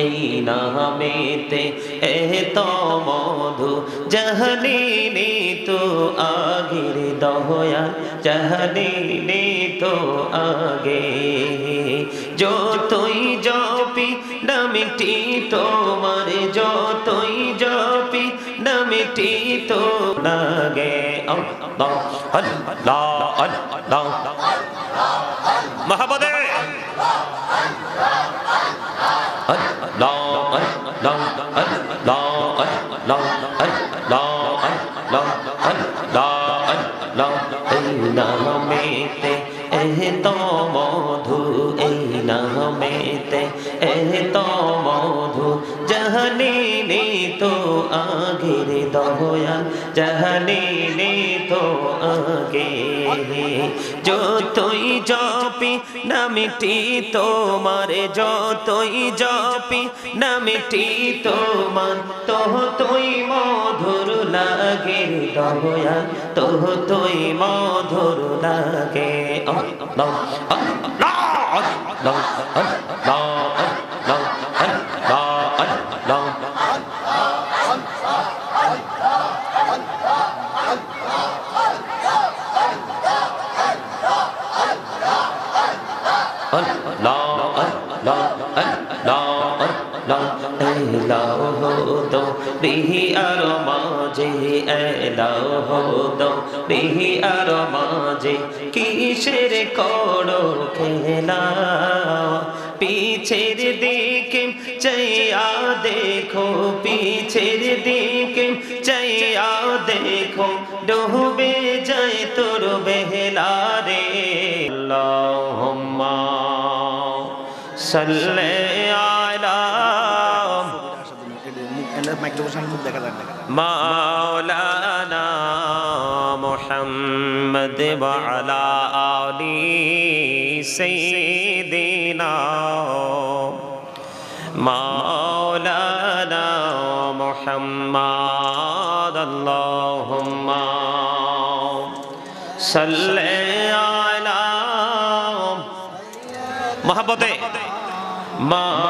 এই নামেতে এ তো মধু জহলিনি তো আগের দহয়া জহলিনি তো আগে। যতই জপি, নামিটি তোমার, যতই জপি, নামিটি তো লাগে। আল্লাহ আল্লাহ আল্লাহ। আগের দয়াল জহনীনি তো আগে যতই জপি নামিটি তোমার যতই জপি নামিটি তোমার তোহ তুই মধুর লাগে দয়া তোহ তুই মধুর লাগে আল্লাহ আল্লাহ আল্লাহ আল্লাহ আল্লাহ আল্লাহ আল্লাহ আল্লাহ আল্লাহ আল্লাহ আল্লাহ এলাও দো বিহি আর মাঝে এলাও দো বিহি আর মাঝে কিসের করো খেলা? পিছের দিকে চাইয়া দেখো, পিছের দিকে চাইয়া দেখো, ডুবে যায় তোর বেহলা রে। আল্লাহুম্মা সাল্লি مولانا محمد وعلى آل سيدنا مولانا محمد اللهم صل على محبته. مولانا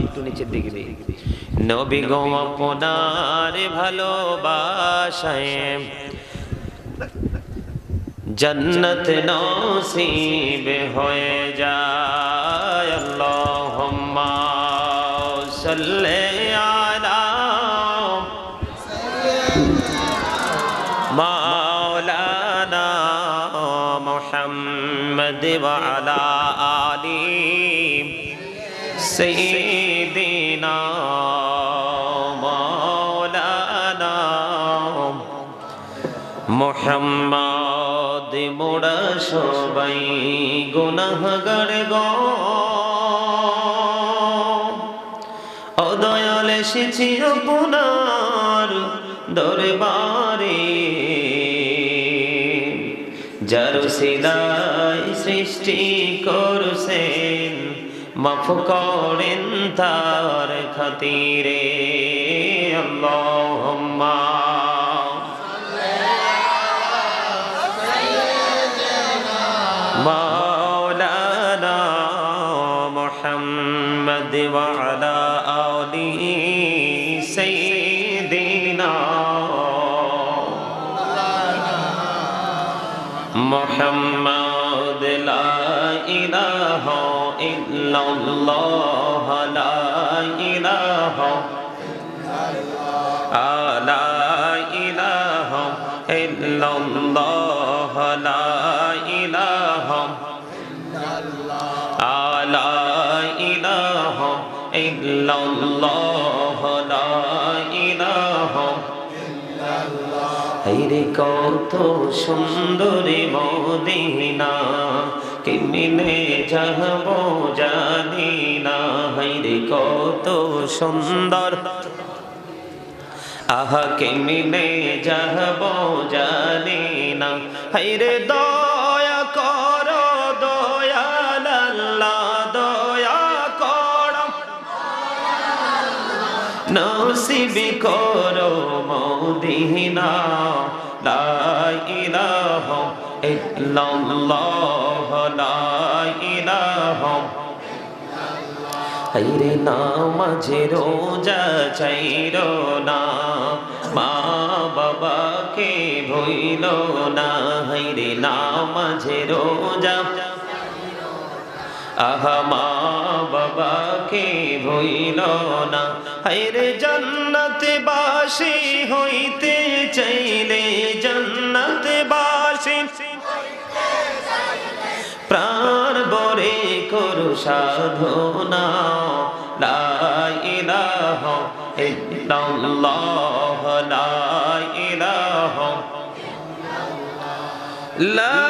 একটু নিচের দিকে নবী গো আপনার ভালোবাসায় জন্নত নসিব হয়ে যায় আল্লাহুম্মা সাল্লি মাওলানা মুহাম্মদ ওয়া আলি সাইয়্যিদিনা মাওলানা মোহাম্মদ মোড়া সবাই গুনাহগার গ অদয়াল এসেছি আপনার দরবারে যার সিলাই সৃষ্টি করছেন মাফ করেন তার খাতিরে। আল্লাহুম্মা। মাওলানা মুহাম্মদ ওয়া আলা আলি সাইয়্যিদিনা। মুহাম্মদ লা ইলাহা ইল্লাল্লাহ, লা ইলাহা লা ইলাহা ইল্লাল্লাহ, লা ইলাহা লা ইলাহা ইল্লাল্লাহ, লা ইলাহা ইল্লাল্লাহ। কত সুন্দরী মদিনা। কেমনে যাব জানি না, হাইরে কত সুন্দর। আহা কেমিনে যাব জানি না, হাইরে দয়া করো, দয়াল আল্লাহ, দয়া করো। নসিব করো মদিনা লা ইলাহা ইল্লাল্লাহ, লা ইলাহা। হাইরে নামাজে রোজা চাইর না, মা বাবাকে ভইল না। হাইরে নামাজে রোজা, আহা মা বাবাকে ভইল না। হাইরে জান্নাত বাসি হইতে চাইলে জান্নাত বাসি প্রাণ বরে করু সাধনা। লা ইলাহা ইল্লাল্লাহ। লা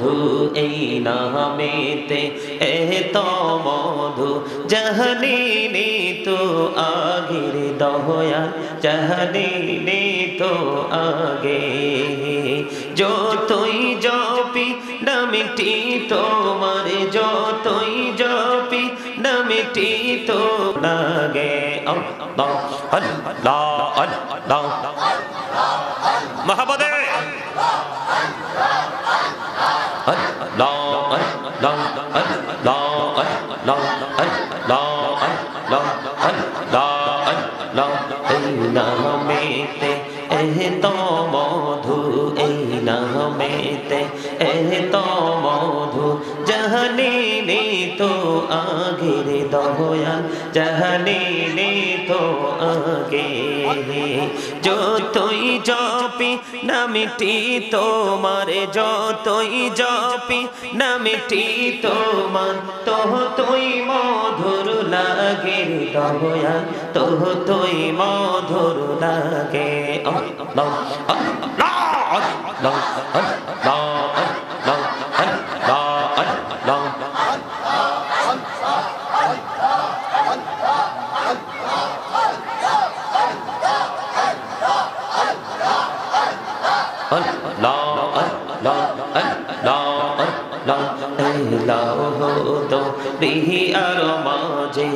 মধু, এই নামেতে এ তো মধু জহনীনি তো আগের দহয়া জহনীনি তো আগে। যতই জপি, নামিটি তোমার, যতই জপি, নামিটি তো লাগে আল্লাহ আগের দয়াল জহনীনি তো আগে। যতই জপি, নামিটি তোমার, যতই জপি, নামিটি তোমার তোহ তুই মধুর লাগে দয়াল তোহ তুই মধুর লাগে। আল্লাহ আল্লাহ আল্লাহ আল্লাহ আল্লাহ আল্লাহ আল্লাহ Allah, Allah, Allah, Allah, এলাহ দো রিহি আর মাঝে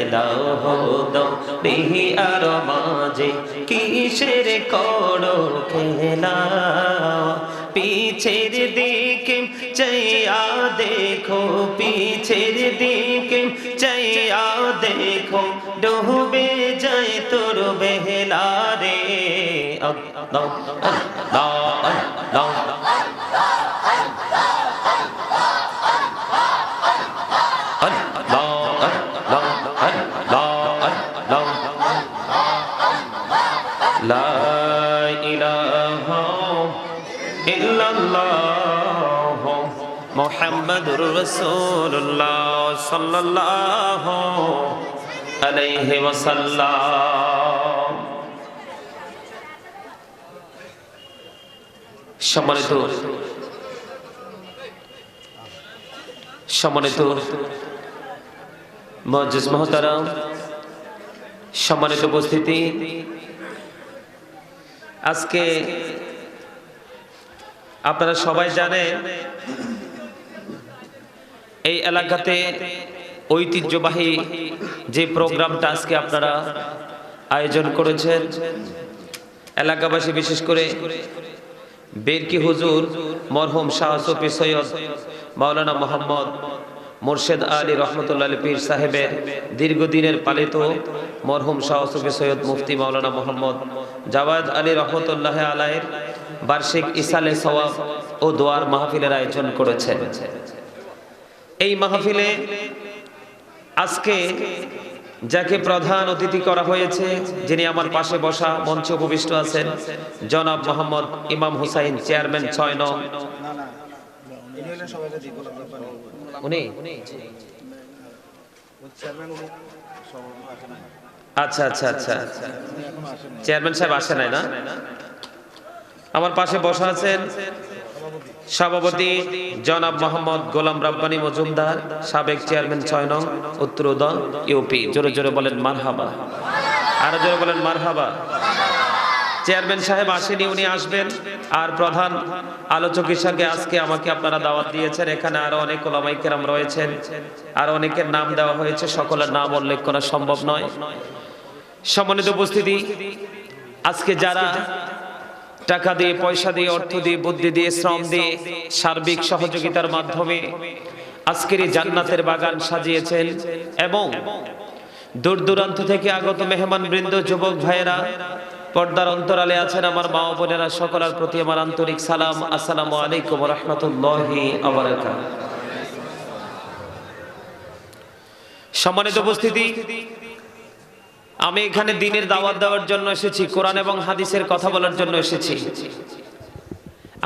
এলাহ রিহি আর মাঝে কিসের করো খেলা? পিছের দিকে চাইয়া দেখো, পিছের দিকে চাইয়া দেখো, ডুবে যায় তোর বেহলা রে। আল্লাহ আল্লাহ। মুহাম্মাদুর রাসূলুল্লাহ সাল্লাল্লাহু আলাইহি ওয়াসাল্লাম। সম্মানিত সম্মানিত মজিজ মহতারাম, সম্মানিত উপস্থিতি। আজকে আপনারা সবাই জানেন এই এলাকাতে ঐতিহ্যবাহী যে প্রোগ্রামটা আজকে আপনারা আয়োজন করেছেন, এলাকাবাসী বিশেষ করে বেরকি হুজুর, মরহুম শাহ সফি সৈয়দ মাওলানা মোহাম্মদ মোর্শেদ আলী রহমতুল্লাহ পীর সাহেবের দীর্ঘদিনের পালিত মরহুম শাহ সফি সৈয়দ মুফতি মাওলানা মোহাম্মদ জাওয়াদ আলী রহমতুল্লাহ আলাইয়ের বার্ষিক ইসালে সওয়াব ও দোয়ার মাহফিলের আয়োজন করেছেন। এই মাহফিলে আজকে যাকে প্রধান অতিথি করা হয়েছে, যিনি আমার পাশে বসা মঞ্চে উপবিষ্ট আছেন, জনাব মোহাম্মদ ইমাম হুসাইন, চেয়ারম্যান ছয় নং। আচ্ছা আচ্ছা আচ্ছা। চেয়ারম্যান সাহেব আসে নাই না? আমার পাশে বসা আছেন সভাপতি জনাব মোহাম্মদ গোলাম রাব্বানি মজুমদার, সাবেক চেয়ারম্যান ছয় নং উত্তরোদয় ইউপি। জোরে জোরে বলেন মারহাবা। আরও জোরে বলেন মারহাবা। চেয়ারম্যান সাহেব আসেনি, উনি আসবেন। আর প্রধান আলোচক হিসাবে আজকে আমাকে আপনারা দাওয়াত দিয়েছেন। এখানে আরও অনেক ওলামাই কেরাম রয়েছেন। আর অনেকের নাম দেওয়া হয়েছে, সকলের নাম উল্লেখ করা সম্ভব নয়। সম্মানিত উপস্থিতি, আজকে যারা টাকা দিয়ে, পয়সা দিয়ে, অর্থ দিয়ে, বুদ্ধি দিয়ে, শ্রম দিয়ে সার্বিক সহযোগিতার মাধ্যমে আজকের এই জান্নাতের বাগান সাজিয়েছেন এবং দূর দূরান্ত থেকে আগত মেহমান বৃন্দ, যুবক ভাইয়েরা, পর্দার অন্তরালে আছেন আমার মা বোনেরা সকলের প্রতি আমার আন্তরিক সালাম। আসসালামু আলাইকুম রহমতুল্লাহি সম্মানিত উপস্থিতি আমি এখানে দিনের দাওয়াত দেওয়ার জন্য এসেছি, কোরআন এবং হাদিসের কথা বলার জন্য এসেছি।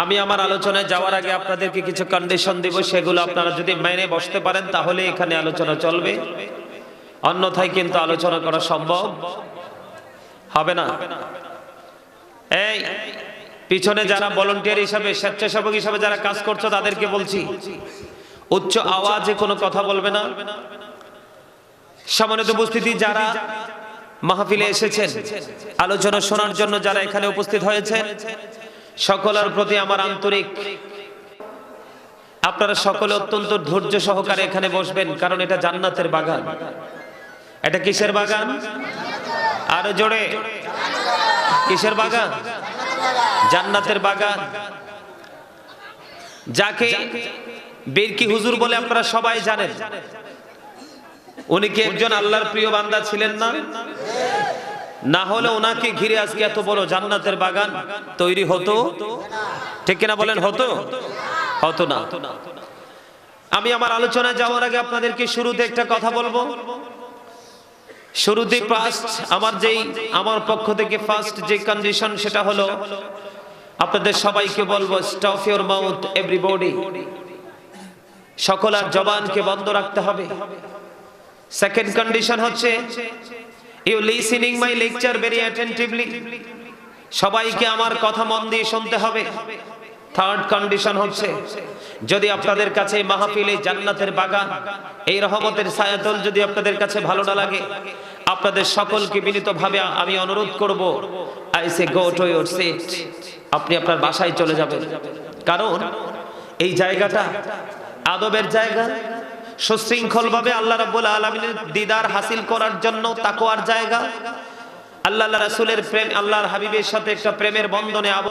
আমি আমার আলোচনায় যাওয়ার আগে আপনাদেরকে কিছু কন্ডিশন দেব, সেগুলো আপনারা যদি মেনে বসতে পারেন, তাহলে এখানে আলোচনা চলবে। অন্যথায় কিন্তু আলোচনা করা সম্ভব হবে না। এই, পিছনে যারা ভলেন্টিয়ার হিসাবে, স্বেচ্ছাসেবক হিসাবে যারা কাজ করছ, তাদেরকে বলছি, উচ্চ আওয়াজে কোনো কথা বলবে না। সম্মানিত উপস্থিতি, যারা মাহফিলে এসেছেন। আলোচনা শোনার জন্য যারা এখানে উপস্থিত হয়েছে সকলের প্রতি আমার আন্তরিক আপনারা সকলে অত্যন্ত ধৈর্য সহকারে এখানে বসবেন, কারণ এটা জান্নাতের বাগান। এটা কিসের বাগান? আরও জোরে। কিসের বাগান? জান্নাতের বাগান। যাকে বেরকি হুজুর বলে আপনারা সবাই জানেন। উনি কি একজন আল্লাহর প্রিয় বান্দা ছিলেন না? না হলে ওনাকে ঘিরে আজকে এত বড় জান্নাতের বাগান তৈরি হতো? ঠিক কিনা বলেন হতো? হতো না। আমি আমার আলোচনায় যাওয়ার আগে আপনাদেরকে শুরুতে একটা কথা বলব। শুরুতে ফার্স্ট আমার যেই, আমার পক্ষ থেকে ফার্স্ট যে কন্ডিশন সেটা হলো, আপনাদের সবাইকে বলব স্টপ ইউর মাউথ এভরিবডি সকল আর জবানকে বন্ধ রাখতে হবে। সেকেন্ড কন্ডিশন হচ্ছে you listening my lecture very attentively সবাইকে আমার কথা মন দিয়ে শুনতে হবে। থার্ড কন্ডিশন হচ্ছে, যদি আপনাদের কাছে মাহফিলে জান্নাতের বাগান, এই রহমতের ছায়াতল যদি আপনাদের কাছে ভালো না লাগে, আপনাদের সকলকে বিনীতভাবে আমি অনুরোধ করব I say go to your seat আপনি আপনার বাসায় চলে যাবেন। কারণ, এই জায়গাটা আদবের জায়গা সুশৃঙ্খল ভাবে আল্লাহ রাব্বুল আলামিনের দিদার হাসিল করার জন্য তাকওয়ার জায়গা। আল্লাহ রাসুলের প্রেম, আল্লাহর হাবিবের সাথে একটা প্রেমের বন্ধনে